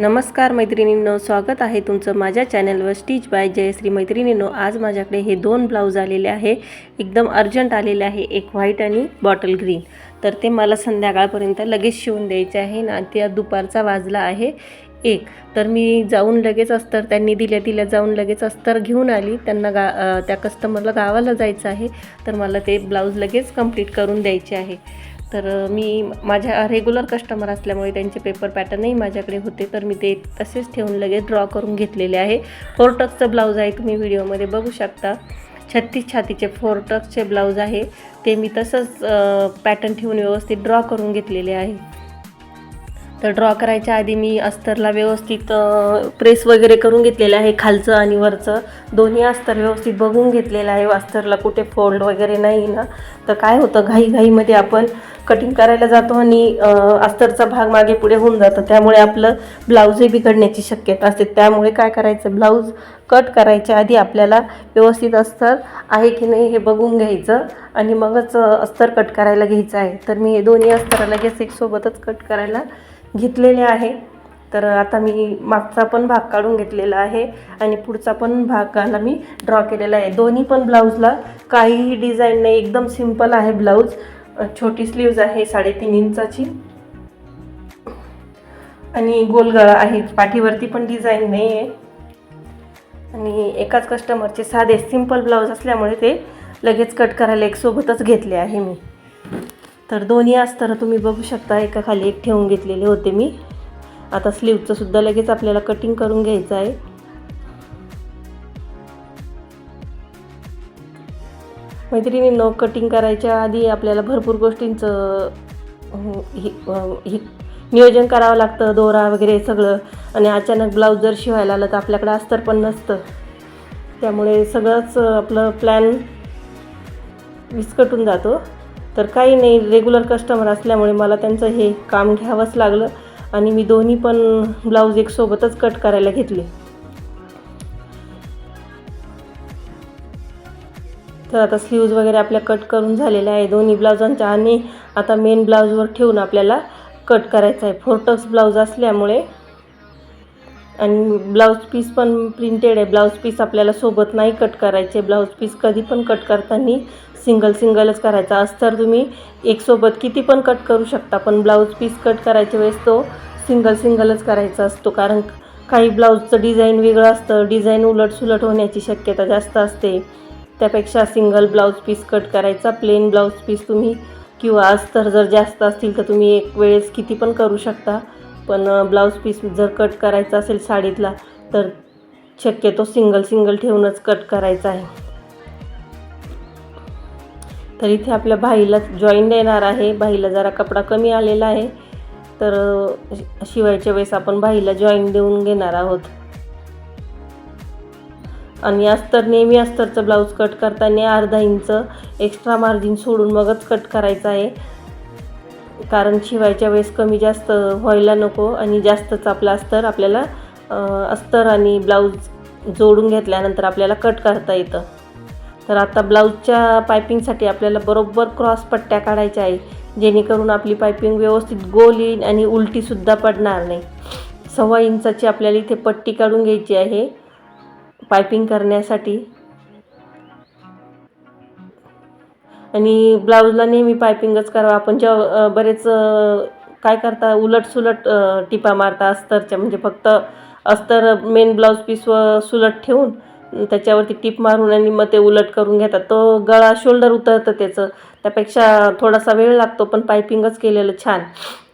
नमस्कार मैत्रिणींनो स्वागत आहे तुमचं माझ्या चॅनलवर स्टिच बाय जयश्री. मैत्रिणींनो आज माझ्याकडे हे दोन ब्लाऊज आलेले आहे. एकदम अर्जंट आलेले आहे एक व्हाईट आणि बॉटल ग्रीन. तर ते मला संध्याकाळपर्यंत लगेच शिवून द्यायचे आहे ना त्या दुपारचा वाजला आहे एक. तर मी जाऊन लगेच अस्तर त्यांनी दिल्या दिल्या जाऊन लगेच अस्तर घेऊन आली. त्यांना गा त्या कस्टमरला गावाला जायचं आहे. तर मला ते ब्लाऊज लगेच कंप्लीट करून द्यायचे आहे. तर मी माझ्या रेग्युलर कस्टमर असल्यामुळे त्यांचे पेपर पॅटर्नही माझ्याकडे होते. तर मी ते तसेच ठेवून लगेच ड्रॉ करून घेतलेले आहे. फोर टक्सचं ब्लाऊज आहे तुम्ही व्हिडिओमध्ये बघू शकता. छत्तीस छातीचे फोर टक्सचे ब्लाऊज आहे. ते मी तसंच पॅटर्न ठेवून व्यवस्थित ड्रॉ करून घेतलेले आहे. तर ड्रॉ करायच्या आधी मी अस्तरला व्यवस्थित प्रेस वगैरे करून घेतलेलं आहे खालचं आणि वरचं. दोन्ही अस्तर व्यवस्थित बघून घेतलेलं आहे. अस्तरला कुठे फोल्ड वगैरे नाही ना. तर काय होतं? घाईघाईमध्ये आपण कटिंग करायला जातो आणि अस्तरचा भाग मागे पुढे होऊन जातं. त्यामुळे आपलं ब्लाऊजही बिघडण्याची शक्यता असते. त्यामुळे काय करायचं? ब्लाऊज कट करायच्या आधी आपल्याला व्यवस्थित अस्तर आहे की नाही हे बघून घ्यायचं आणि मगच अस्तर कट करायला घ्यायचं आहे. तर मी हे दोन्ही अस्तर लगेच एक सोबतच कट करायला घेतलेले आहे. तर आता मी मागचा पण भाग काढून घेतलेला आहे आणि पुढचा पण भागाला मी ड्रॉ केलेला आहे. दोन्ही पण ब्लाऊजला काहीही डिझाईन नाही एकदम सिंपल आहे ब्लाऊज. छोटी स्लीव्ज आहे साडेतीन इंचाची. आणि गोलगळा आहे पाठीवरती पण डिझाईन नाही आहे आणि एकाच कस्टमरचे साधे सिंपल ब्लाऊज असल्यामुळे ते लगेच कट करायला एकसोबतच घेतले आहे मी. तर दोन्ही अस्तर तुम्ही बघू शकता एका खाली एक ठेवून घेतलेले होते मी. आता स्लीवचं सुद्धा लगेच आपल्याला कटिंग करून घ्यायचं आहे. मैत्रिणी नो कटिंग करायच्या आधी आपल्याला भरपूर गोष्टींचं अं, हे नियोजन करावं लागतं दोरा वगैरे सगळं. आणि अचानक ब्लाऊज जर शिवायला आलं तर आपल्याकडे अस्तर पण नसतं. त्यामुळे सगळंच आपलं प्लॅन विस्कटून जातो. तर काही नाही रेग्युलर कस्टमर असल्यामुळे मला त्यांचं हे काम घ्यावंच लागलं आणि मी दोन्ही पण ब्लाऊज एक सोबतच कट करायला घेतले. तर आता स्लीव्ज वगैरे आपल्या कट करून झालेल्या आहे दोन्ही ब्लाउजांच्या आणि आता मेन ब्लाऊजवर ठेवून आपल्याला कट करायचं आहे. फोरटक्स ब्लाऊज असल्यामुळे आणि ब्लाऊज पीस पण प्रिंटेड आहे. ब्लाऊज पीस आपल्याला सोबत नाही कट करायचे. ब्लाऊज पीस कधी पण कट करताना सिंगल सिंगलच करायचा. अस्तर तुम्ही एक सोबत किती पण कट करू शकता पण ब्लाऊज पीस कट करायच्या वेळेस तो सिंगल सिंगलच करायचा असतो. कारण काही ब्लाऊजचं डिझाईन वेगळं असतं. डिझाईन उलटसुलट होण्याची शक्यता जास्त असते. त्यापेक्षा सिंगल ब्लाऊज पीस कट करायचा. प्लेन ब्लाऊज पीस तुम्ही किंवा अस्तर जर जास्त असतील तर तुम्ही एक वेळेस किती पण करू शकता. पण ब्लाऊज पीस जर कट करायचा असेल साडीतला तर शक्यतो सिंगल सिंगल ठेवूनच कट करायचा आहे. तर इथे आपल्या भाईला जॉईंट येणार आहे. भाईला जरा कपडा कमी आलेला आहे. तर शिवायच्या वेळेस आपण भाईला जॉईंट देऊन घेणार आहोत. आणि अस्तर नेहमी अस्तरचं ब्लाऊज कट करताना अर्धा इंच एक्स्ट्रा मार्जिन सोडून मगच कट करायचं आहे. कारण शिवायच्या वेळेस कमी जास्त व्हायला नको आणि जास्तच आपला अस्तर आपल्याला अस्तर आणि ब्लाऊज जोडून घेतल्यानंतर आपल्याला कट करता येतं. तर आता ब्लाऊजच्या पायपिंगसाठी आपल्याला बरोबर क्रॉस पट्ट्या काढायच्या आहे जेणेकरून आपली पायपिंग व्यवस्थित गोल येईल आणि उलटीसुद्धा पडणार नाही. सव्वा इंचाची आपल्याला इथे पट्टी काढून घ्यायची आहे पायपिंग करण्यासाठी. आणि ब्लाऊजला नेहमी पायपिंगच करावं. आपण जेव्हा बरेच काय करता उलट सुलट टिपा मारता अस्तरच्या म्हणजे फक्त अस्तर मेन ब्लाऊज पीस व सुलट ठेवून त्याच्यावरती टिप मारून आणि मग ते उलट करून घेतात. तो गळा शोल्डर उतरतं त्याचं. त्यापेक्षा थोडासा वेळ लागतो पण पायपिंगच केलेलं छान.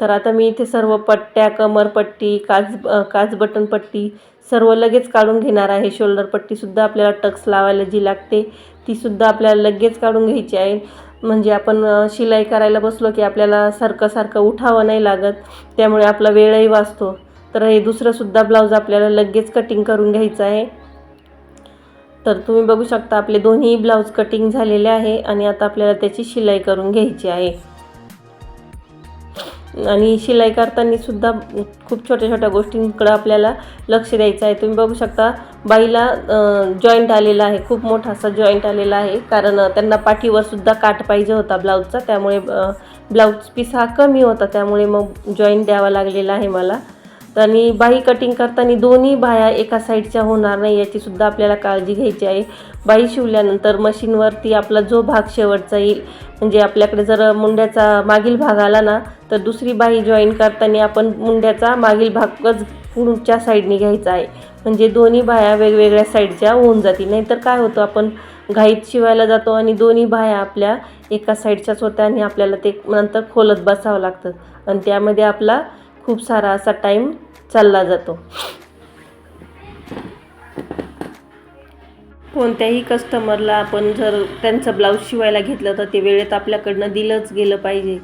तर आता मी इथे सर्व पट्ट्या कमरपट्टी काज काच काज बटन पट्टी सर्व लगेच काढून घेणार आहे. शोल्डर पट्टीसुद्धा आपल्याला टक्स लावायला जी लागते. तीसुद्धा आपल्याला लगेच काढून घ्यायची आहे. म्हणजे आपण शिलाई करायला बसलो की आपल्याला सारखं सारखं उठावं नाही लागत. त्यामुळे आपला वेळही वाचतो. तर हे दुसरंसुद्धा ब्लाऊज आपल्याला लगेच कटिंग करून घ्यायचं आहे. तर तुम्ही बघू शकता आपले दोन्ही ब्लाऊज कटिंग झालेले आहे आणि आता आपल्याला त्याची शिलाई करून घ्यायची आहे. आणि शिलाई करताना सुद्धा खूप छोट्या छोट्या गोष्टींकडं आपल्याला लक्ष द्यायचं आहे. तुम्ही बघू शकता बाईला जॉईंट आलेला आहे. खूप मोठा असा जॉईंट आलेला आहे. कारण त्यांना पाठीवरसुद्धा काठ पाहिजे होता ब्लाऊजचा त्यामुळे ब्लाऊज पीस हा कमी होता. त्यामुळे मग जॉईंट द्यावा लागलेला आहे मला. आणि बाही कटिंग करताना दोन्ही बाह्या एका साईडच्या होणार नाही याची सुद्धा आपल्याला काळजी घ्यायची आहे. बाही शिवल्यानंतर मशीनवरती आपला जो भाग शेवटचा येईल म्हणजे आपल्याकडे जर मुंड्याचा मागील भाग आला ना तर दुसरी बाही जॉईन करताना आपण मुंड्याचा मागील भागच पुढच्या साईडने घ्यायचा आहे. म्हणजे दोन्ही बाह्या वेगवेगळ्या साईडच्या होऊन जातील. नाहीतर काय होतं आपण घाईत शिवायला जातो आणि दोन्ही बाह्या आपल्या एका साईडच्याच होत्या आणि आपल्याला ते नंतर खोलत बसावं लागतं. आणि त्यामध्ये आपला खूप सारा असा टाईम चालला जातो. कोणत्याही कस्टमरला आपण जर त्यांचं ब्लाऊज शिवायला घेतलं तर ते वेळेत आपल्याकडनं दिलंच गेलं पाहिजे.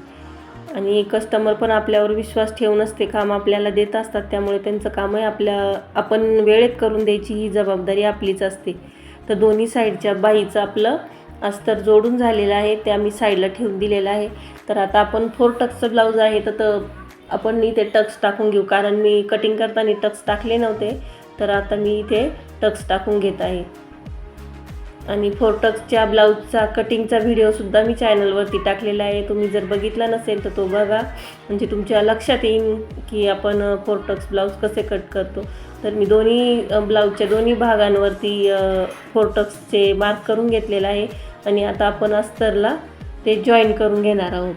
आणि कस्टमर पण आपल्यावर विश्वास ठेवूनच ते काम आपल्याला देत असतात. त्यामुळे त्यांचं कामही आपल्या आपण वेळेत करून द्यायची ही जबाबदारी आपलीच असते. तर दोन्ही साईडच्या बाईचं आपलं अस्तर जोडून झालेलं आहे ते आम्ही साईडला ठेवून दिलेलं आहे. तर आता आपण फोर टक्सचं ब्लाऊज आहे तर तर आपण इथे टक्स टाकून घेऊ. कारण मी कटिंग करताना टक्स टाकले नव्हते. तर आता मी इथे टक्स टाकून घेत आहे. आणि फोरटक्सच्या ब्लाऊजचा कटिंगचा व्हिडिओसुद्धा मी चॅनलवरती टाकलेला आहे. तुम्ही जर बघितला नसेल तर तो बघा. म्हणजे तुमच्या लक्षात येईल की आपण फोरटक्स ब्लाऊज कसे कट करतो. तर मी दोन्ही ब्लाऊजच्या दोन्ही भागांवरती फोर टक्सचे मार्क करून घेतलेला आहे. आणि आता आपण अस्तरला ते जॉईन करून घेणार आहोत.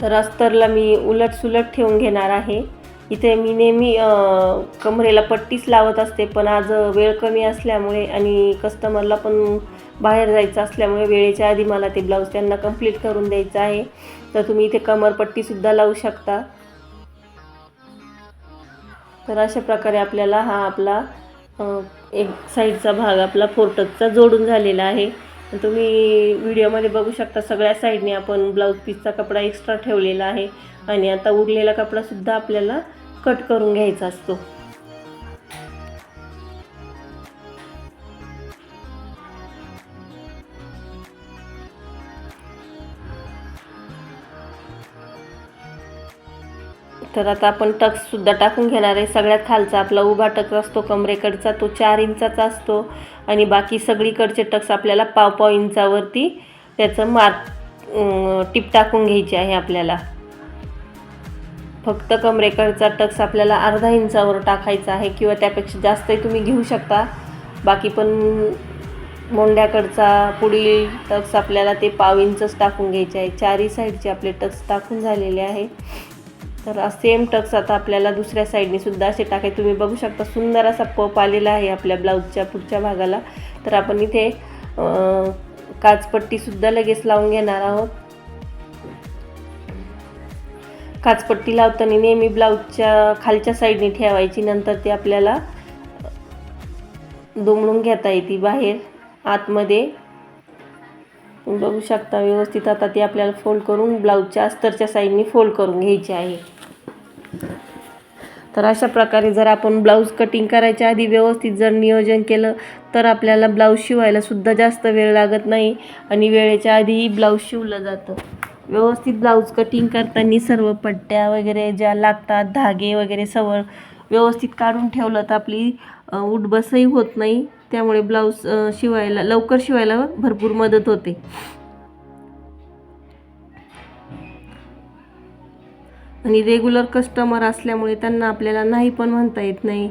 तर अस्तरला मी उलट सुलट ठेवून घेणार आहे. इथे मी नेहमी कमरेला पट्टीच लावत असते पण आज वेळ कमी असल्यामुळे आणि कस्टमरला पण बाहेर जायचं असल्यामुळे वेळेच्या आधी मला ते ब्लाऊज त्यांना कंप्लीट करून द्यायचं आहे. तर तुम्ही इथे कमरपट्टीसुद्धा लावू शकता. तर अशा प्रकारे आपल्याला हा आपला एक साईडचा भाग आपला फोरटकचा जोडून झालेला आहे. तुम्ही व्हिडिओमध्ये बघू शकता सगळ्या साईडने आपण ब्लाऊज पीसचा कपडा एक्स्ट्रा ठेवलेला आहे. आणि आता उरलेला कपडासुद्धा आपल्याला कट करून घ्यायचा असतो. तर आता आपण टक्ससुद्धा टाकून घेणार आहे. सगळ्यात खालचा आपला उभा टक्स असतो कमरेकडचा तो चार इंचाचा असतो आणि बाकी सगळीकडचे टक्स आपल्याला पाव पाव इंचावरती त्याचं मार्क टिप टाकून घ्यायची आहे आपल्याला. फक्त कमरेकडचा टक्स आपल्याला अर्धा इंचावर टाकायचा आहे किंवा त्यापेक्षा जास्तही तुम्ही घेऊ शकता. बाकी पण मोंड्याकडचा पुढील टक्स आपल्याला ते पाव इंचच टाकून घ्यायचे आहे. चारही साईडचे आपले टक्स टाकून झालेले आहे. तर सेम टक्स आता आपल्याला दुसऱ्या साईडने सुद्धा असे टाकाय तुम्ही बघू शकता सुंदर असा पप आलेला आहे आपल्या ब्लाऊजच्या पुढच्या भागाला. तर आपण इथे काचपट्टीसुद्धा लगेच लावून घेणार आहोत. काचपट्टी लावताना नेहमी ब्लाऊजच्या खालच्या साईडने ठेवायची नंतर ते आपल्याला दुमडून घेता येते बाहेर. आतमध्ये बघू शकता व्यवस्थित. आता ती आपल्याला फोल्ड करून ब्लाऊजच्या अस्तरच्या साईडने फोल्ड करून घ्यायची आहे. तर अशा प्रकारे जर आपण ब्लाऊज कटिंग करायच्या आधी व्यवस्थित जर नियोजन केलं तर आपल्याला ब्लाऊज शिवायला सुद्धा जास्त वेळ लागत नाही आणि वेळेच्या आधीही ब्लाऊज शिवलं जातं. व्यवस्थित ब्लाऊज कटिंग करताना सर्व पट्ट्या वगैरे ज्या लागतात धागे वगैरे सवळ व्यवस्थित काढून ठेवलं तर आपली उठबसही होत नाही. त्यामुळे ब्लाऊज शिवायला लवकर शिवायला भरपूर मदत होते. आणि रेग्युलर कस्टमर असल्यामुळे त्यांना आपल्याला नाही पण म्हणता येत नाही.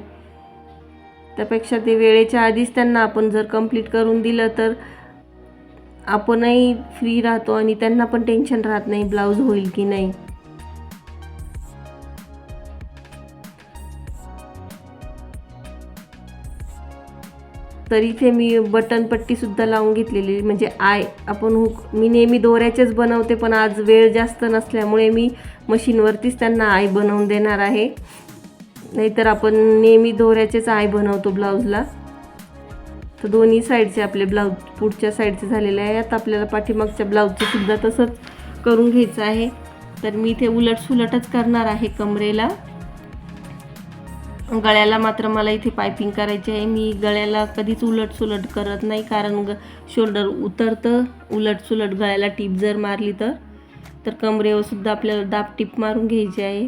त्यापेक्षा ते वेळेच्या आधीच त्यांना आपण जर कंप्लीट करून दिलं तर आपणही फ्री राहतो आणि त्यांना पण टेन्शन राहत नाही ब्लाऊज होईल की नाही. तर इथे मी बटन पट्टीसुद्धा लावून घेतलेली म्हणजे आय आपण हुक मी नेहमी दोऱ्याचेच बनवते पण आज वेळ जास्त नसल्यामुळे मी मशीनवरतीच त्यांना आय बनवून देणार आहे. नाहीतर आपण नेहमी दोऱ्याचेच आय बनवतो ब्लाऊजला. तर दोन्ही साईडचे आपले ब्लाऊज पुढच्या साईडचे झालेले आहे. आता आपल्याला पाठीमागच्या ब्लाऊजचे सुद्धा तसंच करून घ्यायचं आहे. तर मी इथे उलट सुलटच करणार आहे कमरेला. गळ्याला मात्र मला इथे पायपिंग करायची आहे. मी गळ्याला कधीच उलट सुलट करत नाही कारण ग शोल्डर उतरतं उलट सुलट गळ्याला टीप जर मारली तर. तर कमरेवर सुद्धा आपल्याला दाब टीप मारून घ्यायची आहे.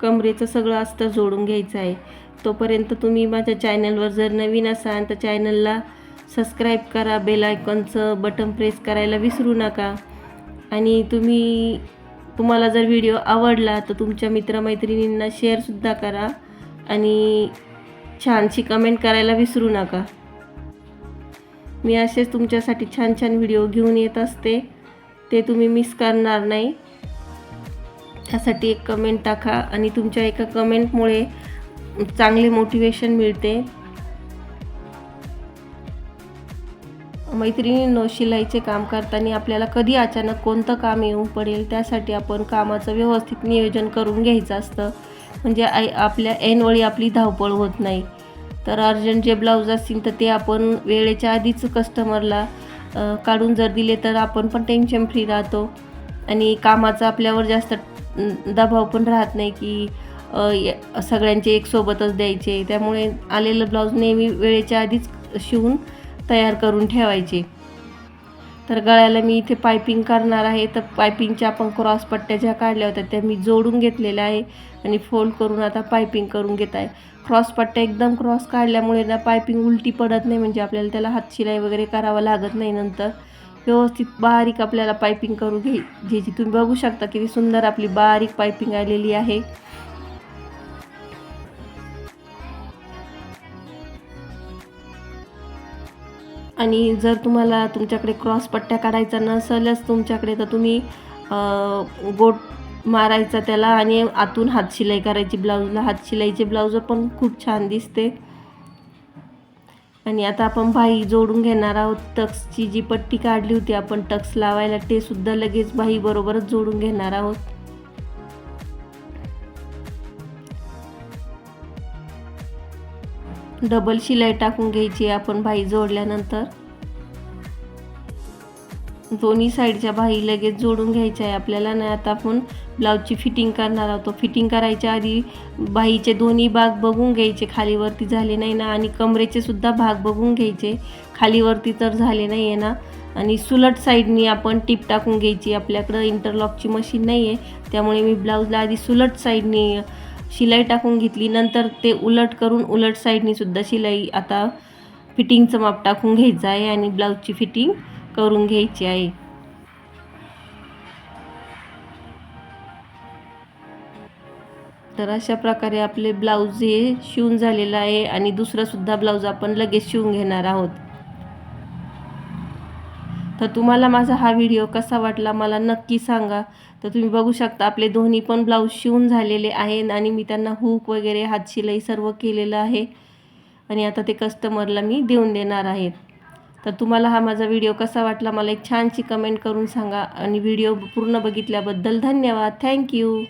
कमरेचं सगळं अस्तर जोडून घ्यायचं आहे. तोपर्यंत तुम्ही माझ्या चॅनलवर जर नवीन असाल तर चॅनलला सबस्क्राईब करा बेल आयकॉनचं बटन प्रेस करायला विसरू नका. आणि तुम्ही तुम्हाला जर व्हिडिओ आवडला तर तुमच्या मित्रमैत्रिणींना शेअरसुद्धा करा आणि छानशी कमेंट करायला विसरू नका. मी असेच तुमच्यासाठी छान छान व्हिडिओ घेऊन येत असते. ते तुम्ही मिस करणार नाही. त्यासाठी एक कमेंट टाका आणि तुमच्या एका कमेंटमुळे चांगले मोटिवेशन मिळते. मैत्रिणींनो शिलाईचे काम करताना आपल्याला कधी अचानक कोणतं काम येऊन पडेल त्यासाठी आपण कामाचं व्यवस्थित नियोजन करून घ्यायचं असतं. म्हणजे आई आपल्या ऐनवेळी आपली धावपळ होत नाही. तर अर्जंट जे ब्लाऊज असतील तर ते आपण वेळेच्या आधीच कस्टमरला काढून जर दिले तर आपण पण टेन्शन फ्री राहतो. आणि कामाचा आपल्यावर जास्त दबाव पण राहत नाही की सगळ्यांचे एक सोबतच द्यायचे. त्यामुळे आलेलं ब्लाऊज नेहमी वेळेच्या आधीच शिवून तयार करून ठेवायचे. तर गळ्याला मी इथे पायपिंग करणार आहे. तर पायपिंगच्या आपण क्रॉस पट्ट्या ज्या काढल्या होत्या त्या मी जोडून घेतलेल्या आहे आणि फोल्ड करून आता पायपिंग करून घेत आहे. क्रॉस पट्ट्या एकदम क्रॉस काढल्यामुळे ना पायपिंग उलटी पडत नाही म्हणजे आपल्याला त्याला हात शिलाई वगैरे करावं लागत नाही नंतर. व्यवस्थित बारीक आपल्याला पायपिंग करू घे घ्यायची तुम्ही बघू शकता किती सुंदर आपली बारीक पायपिंग आलेली आहे. आणि जर तुम्हाला तुमच्याकडे क्रॉस पट्ट्या काढायचा नसल्यास तुमच्याकडे तर तुम्ही गोट मारायचा त्याला आणि आतून हात शिलाई करायची ब्लाऊजला हात शिलाईचे ब्लाऊज पण खूप छान दिसते. आणि आता आपण बाही जोडून घेणार आहोत. टक्सची जी पट्टी काढली होती आपण टक्स लावायला ते सुद्धा लगेच बाही बरोबरच जोडून घेणार आहोत. डबल शिलाई टाकून घ्यायची आपण बाही जोडल्यानंतर. दोन्ही साईडच्या बाही लगेच जोडून घ्यायच्या आहे आपल्याला. नाही आता आपण ब्लाऊजची फिटिंग करणार आहोत. फिटिंग करायच्या आधी बाहीचे दोन्ही भाग बघून घ्यायचे. खालीवरती झाले नाही ना आणि कमरेचे सुद्धा भाग बघून घ्यायचे. खालीवरती तर झाले नाही आहे ना. आणि सुलट साईडनी आपण टीप टाकून घ्यायची. आपल्याकडं इंटरलॉकची मशीन नाही आहे त्यामुळे मी ब्लाऊजला आधी सुलट साईडनी शिलाई टाकून घेतली. नंतर ते उलट करून उलट साईडनीसुद्धा शिलाई आता फिटिंगचं माप टाकून घ्यायचं आहे आणि ब्लाऊजची फिटिंग करून घ्यायची आहे. तर अशा प्रकारे आपले ब्लाऊज हे शिवून झालेलं आहे आणि दुसरासुद्धा ब्लाऊज आपण लगेच शिवून घेणार आहोत. तर तुम्हाला माझा हा व्हिडिओ कसा वाटला मला नक्की सांगा. तर तुम्ही बघू शकता आपले दोन्ही पण ब्लाऊज शिवून झालेले आहे आणि मी त्यांना हुक वगैरे हात शिलाई सर्व केलेलं आहे. आणि आता ते कस्टमरला मी देऊन देणार आहेत तर तुम्हाला हा माझा व्हिडिओ कसा वाटला मला एक छानशी कमेंट करून सांगा. आणि व्हिडिओ पूर्ण बघितल्याबद्दल धन्यवाद. थँक्यू